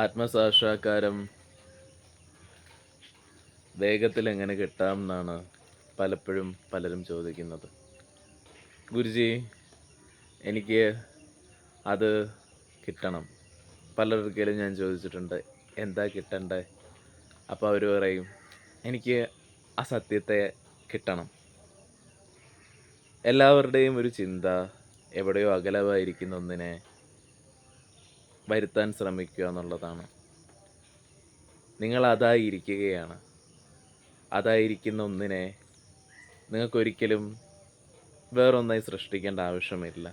ആത്മസാക്ഷാത്കാരം വേഗത്തിൽ എങ്ങനെ കിട്ടാം എന്നാണ് പലപ്പോഴും പലരും ചോദിക്കുന്നത്. ഗുരുജി എനിക്ക് അത് കിട്ടണം. പലർക്കെങ്കിലും ഞാൻ ചോദിച്ചിട്ടുണ്ട് എന്താ കിട്ടണ്ടേ? അപ്പോൾ അവർ പറയും എനിക്ക് ആ സത്യത്തെ കിട്ടണം. എല്ലാവരുടെയും ഒരു ചിന്ത എവിടെയോ അകലമായിരിക്കുന്ന ഒന്നിനെ വരുത്താൻ ശ്രമിക്കുക എന്നുള്ളതാണ്. നിങ്ങൾ അതായിരിക്കുകയാണ് അതായിരിക്കുന്ന ഒന്നിനെ നിങ്ങൾക്കൊരിക്കലും വേറൊന്നായി സൃഷ്ടിക്കേണ്ട ആവശ്യമില്ല.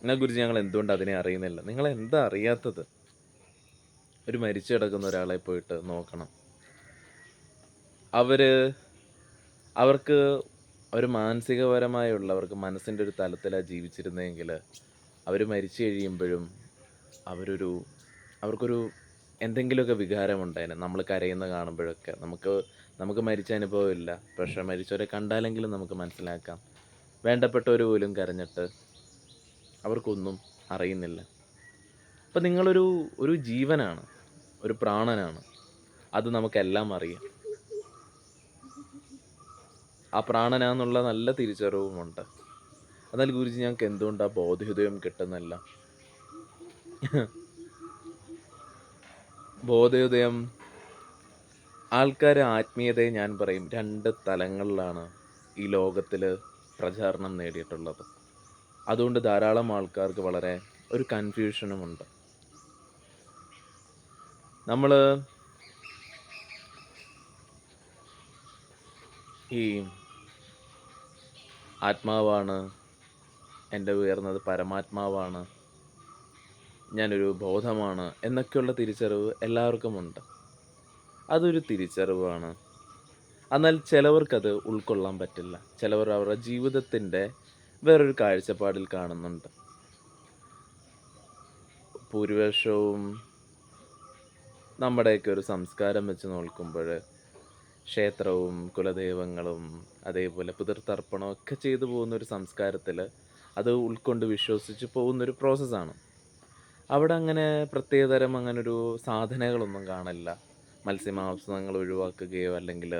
എന്നെ കുറിച്ച് ഞങ്ങൾ എന്തുകൊണ്ട് അതിനെ അറിയുന്നില്ല? നിങ്ങൾ എന്താ അറിയാത്തത്? ഒരു മരിച്ചു കിടക്കുന്ന ഒരാളെ പോയിട്ട് നോക്കണം. അവർ അവർക്ക് ഒരു മാനസികപരമായുള്ളവർക്ക് മനസ്സിന്റെ ഒരു തലത്തിലാണ് ജീവിച്ചിരുന്നതെങ്കിൽ അവർ മരിച്ചു കഴിയുമ്പോഴും അവരൊരു അവർക്കൊരു എന്തെങ്കിലുമൊക്കെ വികാരമുണ്ടായേനെ നമ്മൾ കരയുന്ന കാണുമ്പോഴൊക്കെ നമുക്ക് നമുക്ക് മരിച്ച അനുഭവമില്ല. പക്ഷേ മരിച്ചവരെ കണ്ടാലെങ്കിലും നമുക്ക് മനസ്സിലാക്കാം. വേണ്ടപ്പെട്ടവർ പോലും കരഞ്ഞിട്ട് അവർക്കൊന്നും അറിയുന്നില്ല. അപ്പം നിങ്ങളൊരു ഒരു ജീവനാണ് ഒരു പ്രാണനാണ്. അത് നമുക്കെല്ലാം അറിയാം. ആ പ്രാണനാന്നുള്ള നല്ല തിരിച്ചറിവുമുണ്ട്. എന്നാൽ ഗുരുജി ഞങ്ങൾക്ക് എന്തുകൊണ്ടാണ് ബോധോദയം കിട്ടുന്നില്ല ബോധോദയം. ആൾക്കാർ ആത്മീയതയെ ഞാൻ പറയും രണ്ട് തലങ്ങളിലാണ് ഈ ലോകത്തിൽ പ്രചാരണം നേടിയിട്ടുള്ളത്. അതുകൊണ്ട് ധാരാളം ആൾക്കാർക്ക് വളരെ ഒരു കൺഫ്യൂഷനുമുണ്ട് നമ്മൾ ഈ ആത്മാവാണ് എന്റെ ഉയർന്നത് പരമാത്മാവാണ് ഞാനൊരു ബോധമാണ് എന്നൊക്കെയുള്ള തിരിച്ചറിവ് എല്ലാവർക്കും ഉണ്ട് അതൊരു തിരിച്ചറിവാണ്. എന്നാൽ ചിലവർക്കത് ഉൾക്കൊള്ളാൻ പറ്റില്ല. ചിലവർ അവരുടെ ജീവിതത്തിന്റെ വേറൊരു കാഴ്ചപ്പാടിൽ കാണുന്നുണ്ട്. ഭൂരിപക്ഷവും നമ്മുടെയൊക്കെ ഒരു സംസ്കാരം വെച്ച് നോക്കുമ്പോൾ ക്ഷേത്രവും കുലദൈവങ്ങളും അതേപോലെ പുതിർത്തർപ്പണമൊക്കെ ചെയ്തു പോകുന്ന ഒരു സംസ്കാരത്തിൽ അത് ഉൾക്കൊണ്ട് വിശ്വസിച്ച് പോകുന്നൊരു പ്രോസസ്സാണ് അവിടെ അങ്ങനെ പ്രത്യേകതരം അങ്ങനൊരു സാധനകളൊന്നും കാണില്ല. മത്സ്യമാംസങ്ങൾ ഒഴിവാക്കുകയോ അല്ലെങ്കിൽ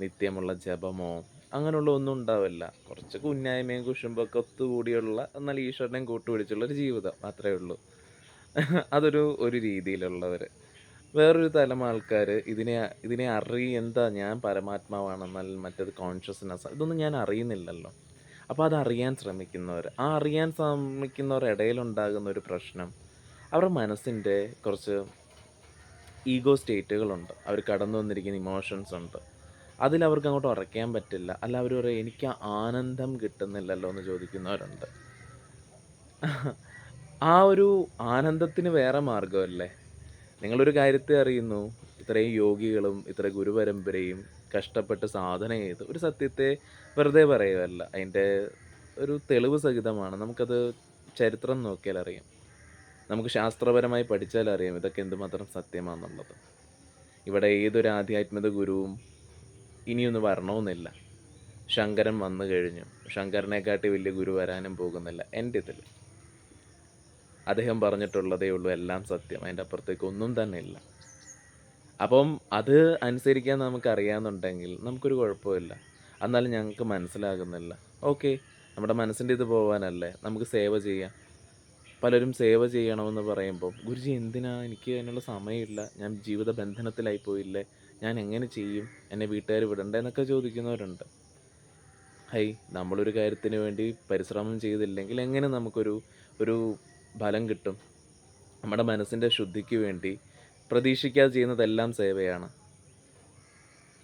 നിത്യമുള്ള ജപമോ അങ്ങനെയുള്ള ഒന്നും ഉണ്ടാവില്ല. കുറച്ച് കുന്നായ്മയും കുശുമ്പൊക്കെ ഒത്തുകൂടിയുള്ള എന്നാൽ ഈശ്വരനെയും കൂട്ടുപിടിച്ചുള്ള ഒരു ജീവിതം മാത്രമേ ഉള്ളൂ. അതൊരു ഒരു രീതിയിലുള്ളവർ വേറൊരു തലം ആൾക്കാർ ഇതിനെ ഇതിനെ അറി എന്താ ഞാൻ പരമാത്മാവാണെന്നാൽ മറ്റേത് കോൺഷ്യസ്നെസ് ഇതൊന്നും ഞാൻ അറിയുന്നില്ലല്ലോ. അപ്പോൾ അത് അറിയാൻ ശ്രമിക്കുന്നവർ ആ അറിയാൻ ശ്രമിക്കുന്നവരുടെ ഇടയിലുണ്ടാകുന്ന ഒരു പ്രശ്നം അവരുടെ മനസ്സിന്റെ കുറച്ച് ഈഗോ സ്റ്റേറ്റുകളുണ്ട്. അവർ കടന്നു വന്നിരിക്കുന്ന ഇമോഷൻസ് ഉണ്ട്. അതിൽ അവർക്ക് അങ്ങോട്ട് ഉറയ്ക്കാൻ പറ്റില്ല. അല്ല അവർ പറയും എനിക്ക് ആനന്ദം കിട്ടുന്നില്ലല്ലോ എന്ന് ചോദിക്കുന്നവരുണ്ട്. ആ ഒരു ആനന്ദത്തിന് വേറെ മാർഗമല്ലേ നിങ്ങളൊരു കാര്യത്തെ അറിയുന്നു. ഇത്രയും യോഗികളും ഇത്ര ഗുരുപരമ്പരയും കഷ്ടപ്പെട്ട് സാധന ചെയ്ത് ഒരു സത്യത്തെ വെറുതെ പറയുകയല്ല. അതിന്റെ ഒരു തെളിവ് സഹിതമാണ്. നമുക്കത് ചരിത്രം നോക്കിയാൽ അറിയാം നമുക്ക് ശാസ്ത്രപരമായി പഠിച്ചാൽ അറിയാം ഇതൊക്കെ എന്തുമാത്രം സത്യമാണെന്നുള്ളത്. ഇവിടെ ഏതൊരു ആധ്യാത്മിക ഗുരുവും ഇനിയൊന്നും വരണമെന്നില്ല. ശങ്കരൻ വന്നു കഴിഞ്ഞു. ശങ്കരനെക്കാട്ടി വലിയ ഗുരു വരാനും പോകുന്നില്ല എന്റെ ഇതിൽ അദ്ദേഹം പറഞ്ഞിട്ടുള്ളതേ ഉള്ളൂ എല്ലാം സത്യം. അതിന്റെ അപ്പുറത്തേക്ക് ഒന്നും തന്നെ ഇല്ല. അപ്പം അത് അനുസരിക്കാൻ നമുക്ക് അറിയാമെന്നുണ്ടെങ്കിൽ നമുക്കൊരു കുഴപ്പമില്ല. എന്നാലും ഞങ്ങൾക്ക് മനസ്സിലാകുന്നില്ല. ഓക്കെ നമ്മുടെ മനസ്സിന്റെ ഇത് പോകാനല്ലേ നമുക്ക് സേവ ചെയ്യാം. പലരും സേവ ചെയ്യണമെന്ന് പറയുമ്പോൾ ഗുരുജി എന്തിനാ? എനിക്ക് അതിനുള്ള സമയമില്ല. ഞാൻ ജീവിത ബന്ധനത്തിലായി പോയില്ലേ? ഞാൻ എങ്ങനെ ചെയ്യും? എന്നെ വീട്ടുകാർ വിടണ്ടേ? എന്നൊക്കെ ചോദിക്കുന്നവരുണ്ട്. ഹൈ നമ്മളൊരു കാര്യത്തിന് വേണ്ടി പരിശ്രമം ചെയ്തില്ലെങ്കിൽ എങ്ങനെ നമുക്കൊരു ഒരു ഫലം കിട്ടും? നമ്മുടെ മനസ്സിന്റെ ശുദ്ധിക്ക് വേണ്ടി പ്രതീക്ഷിക്കാതെ ചെയ്യുന്നതെല്ലാം സേവയാണ്.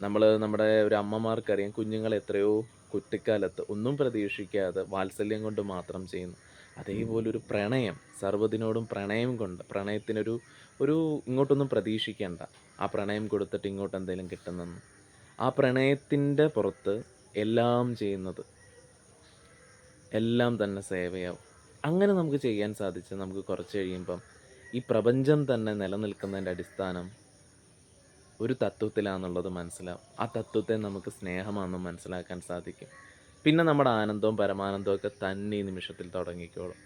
നമ്മൾ നമ്മുടെ ഒരു അമ്മമാർക്കറിയാം കുഞ്ഞുങ്ങൾ എത്രയോ കുട്ടിക്കാലത്ത് ഒന്നും പ്രതീക്ഷിക്കാതെ വാത്സല്യം കൊണ്ട് മാത്രം ചെയ്യുന്നു. അതേപോലെ ഒരു പ്രണയം സർവതിനോടും പ്രണയം കൊണ്ട് പ്രണയത്തിനൊരു ഒരു ഇങ്ങോട്ടൊന്നും പ്രതീക്ഷിക്കേണ്ട. ആ പ്രണയം കൊടുത്തിട്ട് ഇങ്ങോട്ട് എന്തെങ്കിലും കിട്ടുന്നെന്ന്. ആ പ്രണയത്തിന്റെ പുറത്ത് എല്ലാം ചെയ്യുന്നത് എല്ലാം തന്നെ സേവയാവും. അങ്ങനെ നമുക്ക് ചെയ്യാൻ സാധിച്ചാൽ നമുക്ക് കുറച്ച് കഴിയുമ്പം ഈ പ്രപഞ്ചം തന്നെ നിലനിൽക്കുന്നതിന്റെ അടിസ്ഥാനം ഒരു തത്വത്തിലാണെന്നുള്ളത് മനസ്സിലാവും. ആ തത്വത്തെ നമുക്ക് സ്നേഹമാണെന്ന് മനസ്സിലാക്കാൻ സാധിക്കും. പിന്നെ നമ്മുടെ ആനന്ദവും പരമാനന്ദവും ഒക്കെ തന്നെ ഈ നിമിഷത്തിൽ തുടങ്ങിക്കോളും.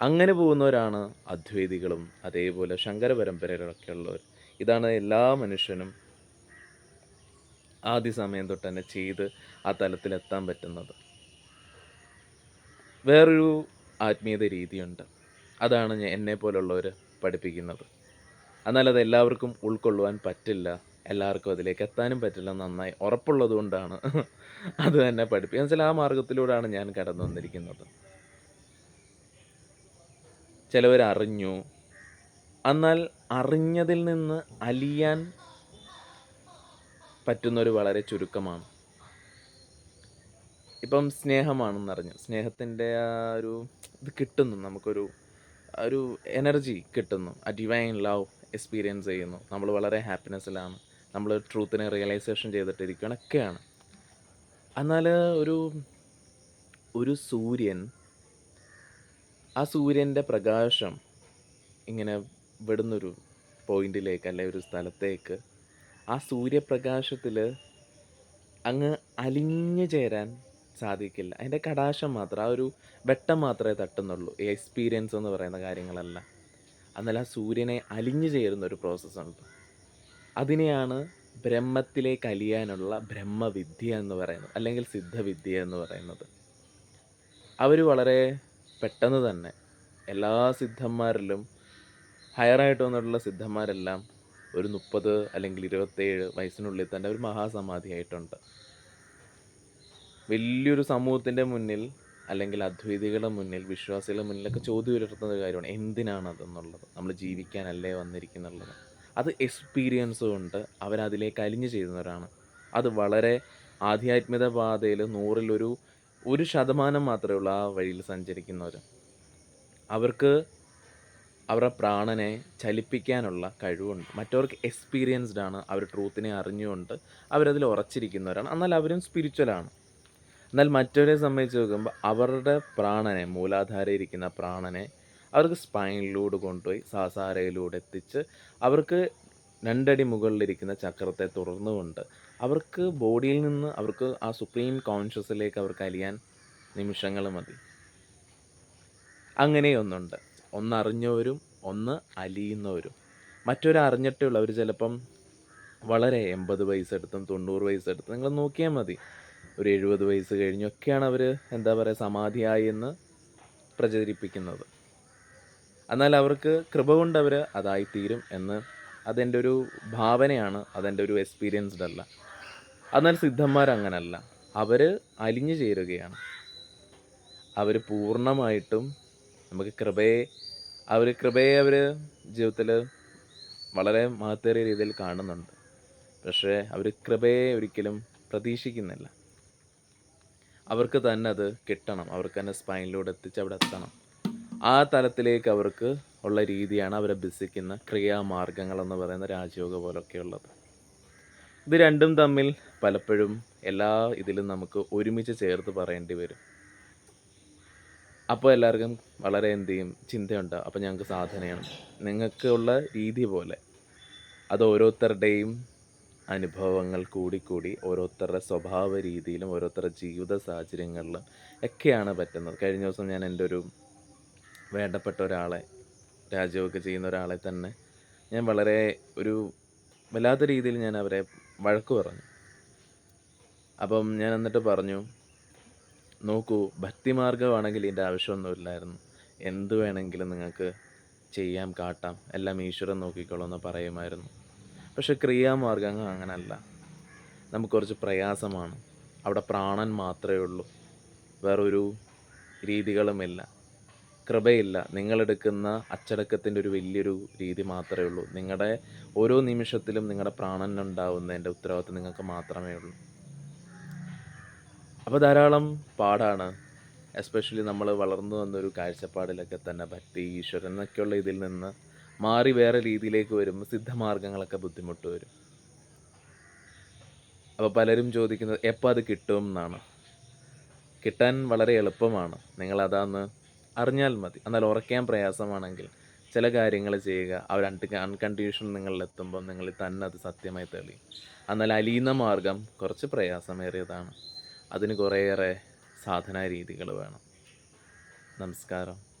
അങ്ങനെ പോകുന്നവരാണ് അദ്വൈതികളും അതേപോലെ ശങ്കര പരമ്പരകളൊക്കെ ഉള്ളവർ ഇതാണ് എല്ലാ മനുഷ്യനും ആദ്യ സമയം തൊട്ട് തന്നെ ചെയ്ത് ആ തലത്തിലെത്താൻ പറ്റുന്നത്. വേറൊരു ആത്മീയത രീതിയുണ്ട്. അതാണ് എന്നെ പോലുള്ളവർ പഠിപ്പിക്കുന്നത്. എന്നാൽ അത് എല്ലാവർക്കും ഉൾക്കൊള്ളുവാൻ പറ്റില്ല. എല്ലാവർക്കും അതിലേക്ക് എത്താനും പറ്റില്ല. നന്നായി ഉറപ്പുള്ളതുകൊണ്ടാണ് അത് തന്നെ പഠിപ്പിക്കുക. വെച്ചാൽ ആ മാർഗത്തിലൂടെയാണ് ഞാൻ കടന്നു വന്നിരിക്കുന്നത്. ചിലവർ അറിഞ്ഞു. എന്നാൽ അറിഞ്ഞതിൽ നിന്ന് അലിയാൻ പറ്റുന്നൊരു വളരെ ചുരുക്കമാണ്. ഇപ്പം സ്നേഹമാണെന്നറിഞ്ഞു. സ്നേഹത്തിന്റെ ആ ഒരു ഇത് കിട്ടുന്നു. നമുക്കൊരു ഒരു എനർജി കിട്ടുന്നു. ആ ഡിവൈൻ ലവ് എക്സ്പീരിയൻസ് ചെയ്യുന്നു. നമ്മൾ വളരെ ഹാപ്പിനെസ്സിലാണ് നമ്മൾ ട്രൂത്തിനെ റിയലൈസേഷൻ ചെയ്തിട്ടിരിക്കുകയാണ് ഒക്കെയാണ് എന്നാൽ ഒരു ഒരു സൂര്യൻ ആ സൂര്യന്റെ പ്രകാശം ഇങ്ങനെ വിടുന്നൊരു പോയിന്റിലേക്ക് അല്ലെ ഒരു സ്ഥലത്തേക്ക് ആ സൂര്യപ്രകാശത്തിൽ അങ്ങ് അലിഞ്ഞു ചേരാൻ സാധിക്കില്ല. അതിന്റെ കടാശം മാത്രം ആ ഒരു വെട്ടം മാത്രമേ തട്ടുന്നുള്ളൂ. എക്സ്പീരിയൻസ് എന്ന് പറയുന്ന കാര്യങ്ങളല്ല. എന്നാൽ ആ സൂര്യനെ അലിഞ്ഞു ചേരുന്ന ഒരു പ്രോസസ്സുണ്ട് അതിനെയാണ് ബ്രഹ്മത്തിലേക്ക് അലിയാനുള്ള ബ്രഹ്മവിദ്യ എന്ന് പറയുന്നത് അല്ലെങ്കിൽ സിദ്ധവിദ്യ എന്ന് പറയുന്നത്. അവർ വളരെ പെട്ടെന്ന് തന്നെ എല്ലാ സിദ്ധന്മാരിലും ഹയറായിട്ട് വന്നിട്ടുള്ള സിദ്ധന്മാരെല്ലാം ഒരു മുപ്പത് അല്ലെങ്കിൽ ഇരുപത്തേഴ് വയസ്സിനുള്ളിൽ തന്നെ ഒരു മഹാസമാധിയായിട്ടുണ്ട്. വലിയൊരു സമൂഹത്തിന്റെ മുന്നിൽ അല്ലെങ്കിൽ അദ്വൈതികളുടെ മുന്നിൽ വിശ്വാസികളുടെ മുന്നിലൊക്കെ ചോദ്യം ഉയർത്തുന്ന ഒരു കാര്യമാണ്. എന്തിനാണ് അതെന്നുള്ളത് നമ്മൾ ജീവിക്കാനല്ലേ വന്നിരിക്കുന്നുള്ളത്? അത് എക്സ്പീരിയൻസ് കൊണ്ട് അവരതിലേക്ക് അലിഞ്ഞു ചെയ്യുന്നവരാണ് അത് വളരെ ആധ്യാത്മിക പാതയിൽ നൂറിലൊരു ഒരു ശതമാനം മാത്രമേ ഉള്ളൂ ആ വഴിയിൽ സഞ്ചരിക്കുന്നവർ അവർക്ക് അവരുടെ പ്രാണനെ ചലിപ്പിക്കാനുള്ള കഴിവുണ്ട്. മറ്റവർക്ക് എക്സ്പീരിയൻസ്ഡ് ആണ്. അവർ ട്രൂത്തിനെ അറിഞ്ഞുകൊണ്ട് അവരതിൽ ഉറച്ചിരിക്കുന്നവരാണ്. എന്നാൽ അവരും സ്പിരിച്വലാണ് എന്നാൽ മറ്റവരെ സംബന്ധിച്ച് നോക്കുമ്പോൾ അവരുടെ പ്രാണനെ മൂലാധാരയിരിക്കുന്ന പ്രാണനെ അവർക്ക് സ്പൈനിലൂടെ കൊണ്ടുപോയി സാസാരയിലൂടെ എത്തിച്ച് അവർക്ക് രണ്ടടി മുകളിലിരിക്കുന്ന ചക്രത്തെ തുടർന്നുകൊണ്ട് അവർക്ക് ബോഡിയിൽ നിന്ന് അവർക്ക് ആ സുപ്രീം കോൺഷ്യസിലേക്ക് അവർക്ക് അലിയാൻ നിമിഷങ്ങൾ മതി. അങ്ങനെയൊന്നുണ്ട്. ഒന്ന് അറിഞ്ഞവരും ഒന്ന് അലിയുന്നവരും. മറ്റൊരറിഞ്ഞിട്ടുള്ളവർ ചിലപ്പം വളരെ എൺപത് വയസ്സെടുത്തും തൊണ്ണൂറ് വയസ്സെടുത്തും നിങ്ങൾ നോക്കിയാൽ മതി. ഒരു എഴുപത് വയസ്സ് കഴിഞ്ഞൊക്കെയാണ് അവർ എന്താ പറയുക സമാധിയായി എന്ന് പ്രചരിപ്പിക്കുന്നത്. എന്നാൽ അവർക്ക് കൃപ കൊണ്ട് അവർ അതായിത്തീരും എന്ന് അതെന്റെ ഒരു ഭാവനയാണ് അതെന്റെ ഒരു എക്സ്പീരിയൻസ്ഡ് അല്ല എന്നാൽ സിദ്ധന്മാർ അങ്ങനല്ല. അവർ അലിഞ്ഞു ചേരുകയാണ്. അവർ പൂർണമായിട്ടും നമുക്ക് കൃപയെ അവർ കൃപയെ അവർ ജീവിതത്തിൽ വളരെ മഹത്തേറിയ രീതിയിൽ കാണുന്നുണ്ട്. പക്ഷേ അവർ കൃപയെ ഒരിക്കലും പ്രതീക്ഷിക്കുന്നില്ല. അവർക്ക് തന്നെ അത് കിട്ടണം. അവർക്ക് തന്നെ സ്പൈനിലൂടെ എത്തിച്ച് അവിടെ എത്തണം. ആ തലത്തിലേക്ക് അവർക്ക് ഉള്ള രീതിയാണ് അവർ ബിസിക്കുന്ന ക്രിയാമാർഗങ്ങൾ എന്ന് പറയുന്ന രാജയോഗ പോലൊക്കെയുള്ളത് ഇത് രണ്ടും തമ്മിൽ പലപ്പോഴും എല്ലാ ഇതിലും നമുക്ക് ഒരുമിച്ച് ചേർത്ത് പറയേണ്ടി വരും. അപ്പോൾ എല്ലാവർക്കും വളരെ എന്ത് ചെയ്യും? ചിന്തയുണ്ട്. അപ്പോൾ ഞങ്ങൾക്ക് സാധനയാണ്. നിങ്ങൾക്കുള്ള രീതി പോലെ അത് ഓരോരുത്തരുടെയും അനുഭവങ്ങൾ കൂടിക്കൂടി ഓരോരുത്തരുടെ സ്വഭാവ രീതിയിലും ഓരോരുത്തരുടെ ജീവിത സാഹചര്യങ്ങളിലും ഒക്കെയാണ് പറ്റുന്നത്. കഴിഞ്ഞ ദിവസം ഞാൻ എന്റെ ഒരു വേണ്ടപ്പെട്ട ഒരാളെ രാജ്യമൊക്കെ ചെയ്യുന്ന ഒരാളെ തന്നെ ഞാൻ വളരെ ഒരു വല്ലാത്ത രീതിയിൽ ഞാൻ അവരെ വഴക്ക് പറഞ്ഞു. അപ്പം ഞാൻ എന്നിട്ട് പറഞ്ഞു നോക്കൂ ഭക്തിമാർഗമാണെങ്കിൽ ഇതിന്റെ ആവശ്യമൊന്നുമില്ലായിരുന്നു. എന്ത് വേണമെങ്കിലും നിങ്ങൾക്ക് ചെയ്യാം കാട്ടാം. എല്ലാം ഈശ്വരൻ നോക്കിക്കോളൂ എന്ന് പറയുമായിരുന്നു. പക്ഷെ ക്രിയാമാർഗങ്ങൾ അങ്ങനല്ല. നമുക്ക് കുറച്ച് പ്രയാസമാണ്. അവിടെ പ്രാണൻ മാത്രമേ ഉള്ളൂ. വേറൊരു രീതികളുമില്ല. കൃപയില്ല. നിങ്ങളെടുക്കുന്ന അച്ചടക്കത്തിന്റെ ഒരു വലിയൊരു രീതി മാത്രമേ ഉള്ളൂ. നിങ്ങളുടെ ഓരോ നിമിഷത്തിലും നിങ്ങളുടെ പ്രാണനുണ്ടാവുന്നതിന്റെ ഉത്തരവാദിത്വം നിങ്ങൾക്ക് മാത്രമേ ഉള്ളൂ. അപ്പോൾ ധാരാളം പാടാണ്. എസ്പെഷ്യലി നമ്മൾ വളർന്നു വന്നൊരു കാഴ്ചപ്പാടിലൊക്കെ തന്നെ ഭക്തി ഈശ്വരൻ എന്നൊക്കെയുള്ള ഇതിൽ നിന്ന് മാറി വേറെ രീതിയിലേക്ക് വരുമ്പോൾ സിദ്ധമാർഗങ്ങളൊക്കെ ബുദ്ധിമുട്ട് വരും. അപ്പോൾ പലരും ചോദിക്കുന്നത് എപ്പോൾ അത് കിട്ടും എന്നാണ്. കിട്ടാൻ വളരെ എളുപ്പമാണ്. നിങ്ങൾ നിങ്ങളതാന്ന് അറിഞ്ഞാൽ മതി. എന്നാൽ ഉറക്കാൻ പ്രയാസമാണെങ്കിൽ ചില കാര്യങ്ങൾ ചെയ്യുക. അൺക അൺകണ്ടീഷൻ നിങ്ങളിലെത്തുമ്പോൾ നിങ്ങൾ തന്നെ അത് സത്യമായി തെളിയും. എന്നാൽ അലീന മാർഗം കുറച്ച് പ്രയാസമേറിയതാണ്. അതിന് കുറേയേറെ സാധനാ രീതികൾ വേണം. നമസ്കാരം.